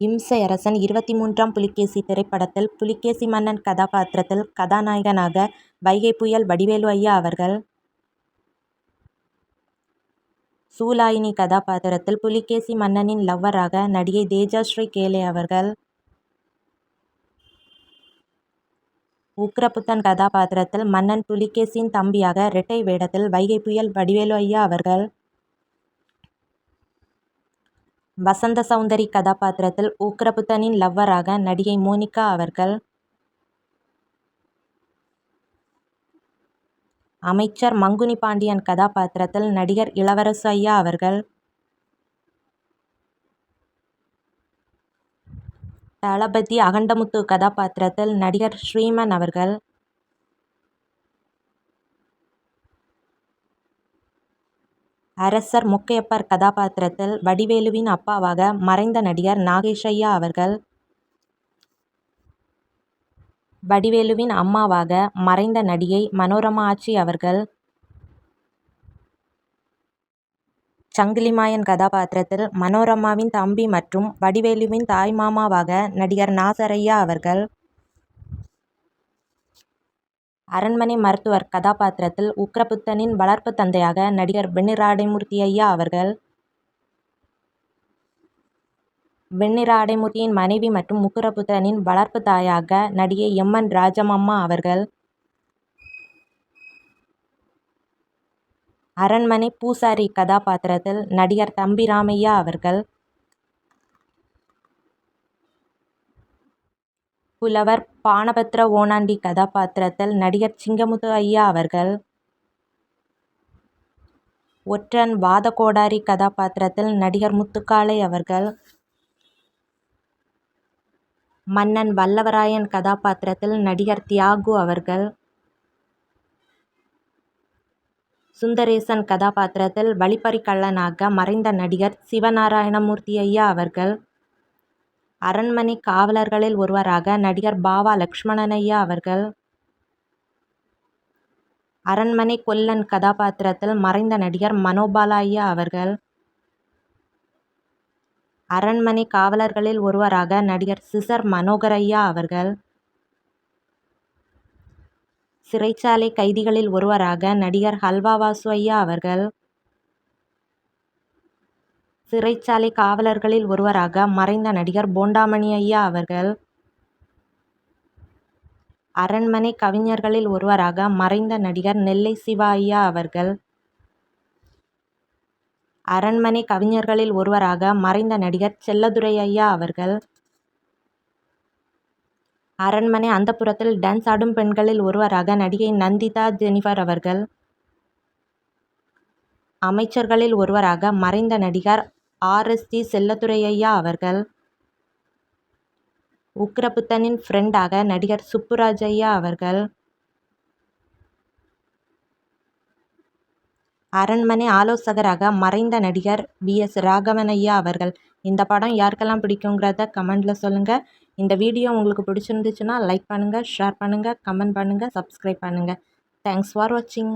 இம்சை அரசன் இருபத்தி மூன்றாம் புலிகேசி திரைப்படத்தில் புலிகேசி மன்னன் கதாபாத்திரத்தில் கதாநாயகனாக வைகை புயல் வடிவேலு ஐயா அவர்கள். சூலாயினி கதாபாத்திரத்தில் புலிகேசி மன்னனின் லவ்வராக நடிகை தேஜாஸ்ரீ கேலே அவர்கள். உக்ரபுத்தன் கதாபாத்திரத்தில் மன்னன் புலிகேசியின் தம்பியாக இரட்டை வேடத்தில் வைகை புயல் வடிவேலு ஐயா அவர்கள். வசந்த சௌந்தரி கதாபாத்திரத்தில் உக்கிரபுத்தனின் லவ்வராக நடிகை மோனிகா அவர்கள் அமைச்சர் மங்குனி பாண்டியன் கதாபாத்திரத்தில் நடிகர் இளவரசு ஐயா அவர்கள் தளபதி அகண்டமுத்து கதாபாத்திரத்தில் நடிகர் ஸ்ரீமன் அவர்கள் அரசர் முக்கையப்பர் கதாபாத்திரத்தில் வடிவேலுவின் அப்பாவாக மறைந்த நடிகர் நாகேஷ் ஐயா அவர்கள் வடிவேலுவின் அம்மாவாக மறைந்த நடிகை மனோரமா ஆச்சி அவர்கள் சங்கிலிமாயன் கதாபாத்திரத்தில் மனோரமாவின் தம்பி மற்றும் வடிவேலுவின் தாய்மாமாவாக நடிகர் நாசரையா அவர்கள் அரண்மனை மருத்துவர் கதாபாத்திரத்தில் உக்கிரபுத்தனின் வளர்ப்பு தந்தையாக நடிகர் வெண்ணிராடைமூர்த்தி ஐயா அவர்கள். வெண்ணிராடைமூர்த்தியின் மனைவி மற்றும் உக்ரபுத்தனின் வளர்ப்பு தாயாக நடிகை எம். என். ராஜமம்மா அவர்கள். அரண்மனை பூசாரி கதாபாத்திரத்தில் நடிகர் தம்பி ராமையா அவர்கள். புலவர் பாணபத்ர ஓணாண்டி கதாபாத்திரத்தில் நடிகர் சிங்கமுத்து ஐயா அவர்கள். ஒற்றன் வாதகோடாரி கதாபாத்திரத்தில் நடிகர் முத்துக்காளை அவர்கள். மன்னன் வல்லவராயன் கதாபாத்திரத்தில் நடிகர் தியாகு அவர்கள். சுந்தரேசன் கதாபாத்திரத்தில் வழிப்பறிக்கள்ளனாக மறைந்த நடிகர் சிவநாராயணமூர்த்தி ஐயா அவர்கள். அரண்மனை காவலர்களில் ஒருவராக நடிகர் பாவா லக்ஷ்மணன் ஐயா அவர்கள். அரண்மனை கொல்லன் கதாபாத்திரத்தில் மறைந்த நடிகர் மனோபாலா ஐயா அவர்கள். அரண்மனை காவலர்களில் ஒருவராக நடிகர் சிசர் மனோகர் ஐயா அவர்கள். சிறைச்சாலை கைதிகளில் ஒருவராக நடிகர் ஹல்வா வாசு ஐயா அவர்கள். சிறைச்சாலை காவலர்களில் ஒருவராக மறைந்த நடிகர் போண்டாமணி ஐயா அவர்கள். அரண்மனை கவிஞர்களில் ஒருவராக மறைந்த நடிகர் நெல்லை சிவா ஐயா அவர்கள். அரண்மனை கவிஞர்களில் ஒருவராக மறைந்த நடிகர் செல்லதுரை ஐயா அவர்கள். அரண்மனை அந்தப்புரத்தில் டான்ஸ் ஆடும் பெண்களில் ஒருவராக நடிகை நந்திதா ஜெனிஃபர் அவர்கள். அமைச்சர்களில் ஒருவராக மறைந்த நடிகர் ஆர்எஸ்டி எஸ். செல்லத்துரை ஐயா அவர்கள். உக்ரபுத்தனின் ஃப்ரெண்டாக நடிகர் சுப்புராஜ் ஐயா அவர்கள். அரண்மனை ஆலோசகராக மறைந்த நடிகர் வி. எஸ். ராகவன் ஐயா அவர்கள். இந்த படம் யாருக்கெல்லாம் பிடிக்குங்கிறத கமெண்டில் சொல்லுங்கள் இந்த வீடியோ உங்களுக்கு பிடிச்சிருந்துச்சுன்னா லைக் பண்ணுங்கள் ஷேர் பண்ணுங்கள் கமெண்ட் பண்ணுங்கள் சப்ஸ்கிரைப் பண்ணுங்கள் தேங்க்ஸ் ஃபார் வாட்சிங்